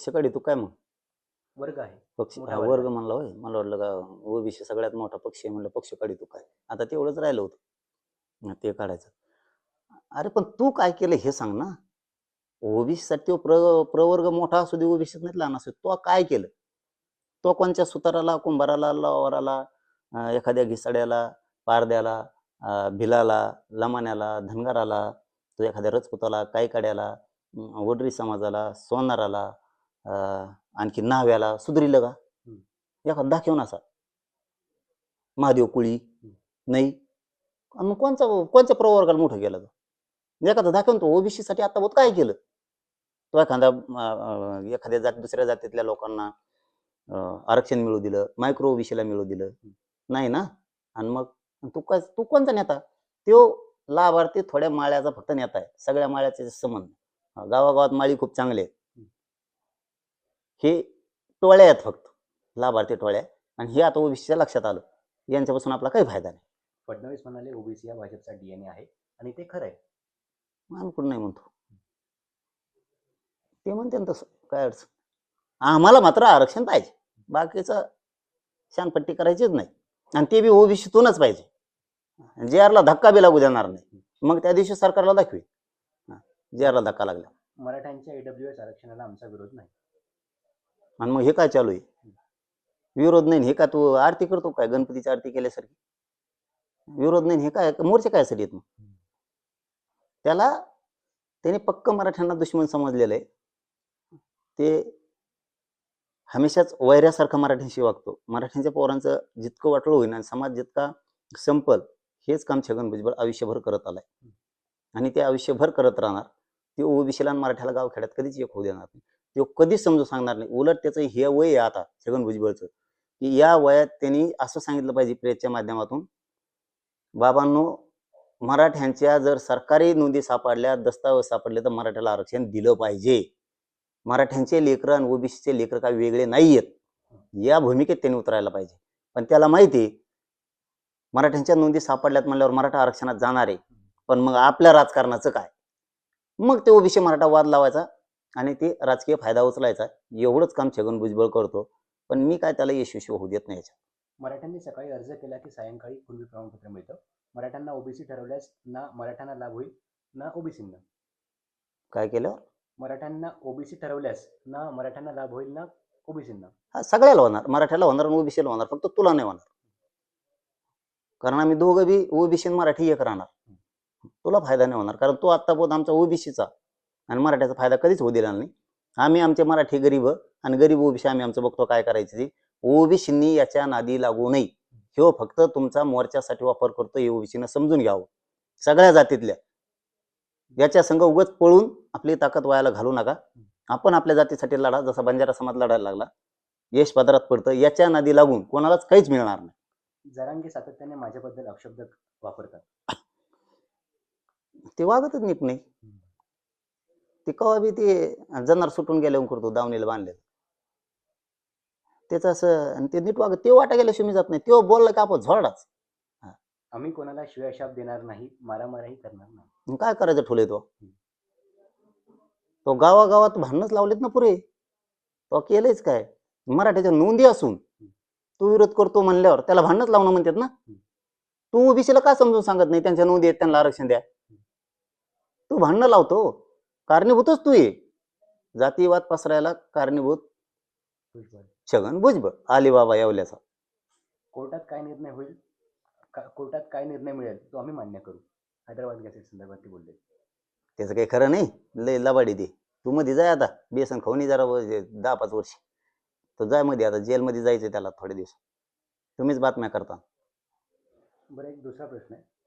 पक्ष काढी तू काय मग? वर्ग आहे. पक्ष मोठा हा, वर्ग वर्ग आहे. म्हणला होय. मला वाटलं का ओबीसी सगळ्यात मोठा पक्ष आहे म्हणलं पक्ष काढी तू काय? आता तेवढंच राहिलं होतं. ते काढायचं. अरे पण तू काय केलं हे सांग ना. ओबीसी साठी प्र प्रवर्ग मोठा असू दे ओबीसी नाही लहान असू दे. तो काय केलं? तो कोणत्या सुताराला कुंभाराला लवाराला अं, एखाद्या घिसाड्याला पारद्याला अं, भिलाला लमाण्याला धनगराला तो एखाद्या रजपुताला कायकाड्याला अं, वडरी समाजाला सोनाराला आणखी नाव्याला सुधरीलं का? एखादा दाखवून असा. महादेव कुळी. नाही. आणि मग कोणचा कोणत्या प्रवर्गाला मोठं गेलं तो एखादा दाखवून तो ओबीसी साठी आता बहुत काय केलं? तो अं, एखाद्या जात दुसऱ्या जातीतल्या लोकांना आरक्षण मिळू दिलं मायक्रो ओबीसीला मिळू दिलं. नाही ना? आणि मग तू काय तू कोणता नेता? तो लाभार्थी थोड्या माळ्याचा फक्त नेता आहे. सगळ्या माळ्याचे संबंध. गावागावात माळी खूप चांगले आहेत. हे टोळ्या आहेत फक्त. लाभार्थी टोळ्या. आणि हे आता ओबीसीच्या लक्षात आलं. यांच्यापासून आपला काही फायदा नाही. फडणवीस म्हणाले ओबीसी हा भाजपचा डीएनए आहे आणि ते खरं आहे. आम्ही पण नाही म्हणतो. ते म्हणते ना तसं काय अडचण. आम्हाला मात्र आरक्षण पाहिजे. बाकीचं शानपट्टी करायचीच नाही. आणि ते बी ओबीसीतूनच पाहिजे. जे आरला धक्का बी लागू देणार नाही. मग त्या दिवशी सरकारला दाखवी जे आरला धक्का लागला. मराठ्यांच्या ईडब्ल्यू एस आरक्षणाला आमचा विरोध नाही. आणि मग हे काय चालू आहे? विरोध नाही हे का तू आरती करतो काय? गणपतीची आरती केल्यासारखी? विरोध नाही हे काय? मोर्चे काय साठी येत मग? त्याला त्याने पक्क मराठ्यांना दुश्मन समजलेलं आहे. ते हमेशाच वैऱ्यासारखा मराठ्यांशी वागतो. मराठ्यांच्या पोरांचं जितकं वाटलं होईल आणि समाज जितका संपल हेच काम छगन भुजबळ आयुष्यभर करत आलाय. आणि ते आयुष्यभर करत राहणार. ते ओबीसीला आणि मराठ्याला गावखेड्यात कधीच एक होऊ देणार नाही. तो कधीच समजून सांगणार नाही. उलट त्याचं हे वय आहे आता छगन भुजबळचं की या वयात त्यांनी असं सांगितलं पाहिजे प्रेसच्या माध्यमातून बाबांनो मराठ्यांच्या जर सरकारी नोंदी सापडल्या दस्तावेज सापडले तर मराठ्याला आरक्षण दिलं पाहिजे. मराठ्यांचे लेकर आणि ओबीसीचे लेकर काही वेगळे नाही आहेत या भूमिकेत त्यांनी उतरायला पाहिजे. पण त्याला माहिती आहे, मराठ्यांच्या नोंदी सापडल्यात म्हणल्यावर मराठा आरक्षणात जाणार आहे. पण मग आपल्या राजकारणाचं काय? मग ते ओबीसी मराठा वाद लावायचा. आणि ते राजकीय फायदा उचलायचा. एवढंच काम छगन भुजबळ करतो. पण मी काय त्याला यशस्वी होऊ देत नाही याच्यात. मराठ्यांनी सकाळी अर्ज केला की सायंकाळी कुणबी प्रमाणपत्र मिळतं. मराठ्यांना ओबीसी ठरवल्यास ना मराठ्यांना लाभ होईल ना ओबीसींना काय केलं? मराठ्यांना ओबीसी ठरवल्यास ना मराठ्यांना लाभ होईल ना ओबीसींना हा सगळ्याला होणार. मराठ्याला होणार आणि ओबीसीला होणार. फक्त तुला नाही होणार. कारण आम्ही दोघं बी ओबीसी आणि मराठी एक राहणार. तुला फायदा नाही होणार. कारण तो आत्ता बोध आमचा ओबीसीचा. आणि मराठ्याचा फायदा कधीच होऊ दिला नाही. आम्ही आमचे मराठी गरीब आणि गरीब ओबीसी आम्ही आमचं बघतो काय करायचं ते. ओबीसींनी याच्या नादी लागू नये. ह्यो फक्त तुमचा मोर्चासाठी वापर करतो हे ओबीसीनं समजून घ्यावं. सगळ्या जातीतल्या. याच्या संघ उगत पळून आपली ताकद वायाला घालू नका. आपण आपल्या जातीसाठी लढा जसा बंजारा समाज लढायला लागला यश पदरात पडतं. याच्या नादी लागून कोणालाच काहीच मिळणार नाही. जरांगे सातत्याने माझ्याबद्दल अपशब्द वापरतात. ते वागतच नीट नाही. ते कवा बी ते जनार सुटून गेल्यावर करतो दावणीला बांधले त्याचं असं आणि ते नीट वागत ते वाटा गेल्याशिवाय मी जात नाही. तो बोलला का आपण झोडाच आम्ही कोणाला शिवाशाप देणार नाही मारामाराही करणार नाही. मग काय करायचं ठोले तो? तो गावागावात भांडणच लावलेत ना पुरे. तो केलंच काय? मराठ्याच्या नोंदी असून. तू विरोध करतो म्हणल्यावर त्याला भांडणच लावणं म्हणतात ना? तू ओबीसीला का समजून सांगत नाही? त्यांच्या नोंदी आहेत त्यांना आरक्षण द्या. तू भांडणं लावतो. कारणीभूतच तू ये. जातीवाद पसरायला कारणीभूत भुजबळ. छगन भुजबळ अलिबाबा येवल्याचा. कोर्टात काय निर्णय होईल? का- कोर्टात काय निर्णय मिळेल तो आम्ही मान्य करू. हैदराबाद गॅसेट संदर्भात ते बोलले. त्याचं काही खरं नाही. लय लबाडी दे. तू मध्ये जाय आता. बेसन खाऊन ये जरा व- जे दहा पाच वर्ष. तर जायमध्ये आता. जेलमध्ये जायचं त्याला थोडे दिवस. तुम्हीच बातम्या करता. बरं एक दुसरा प्रश्न आहे.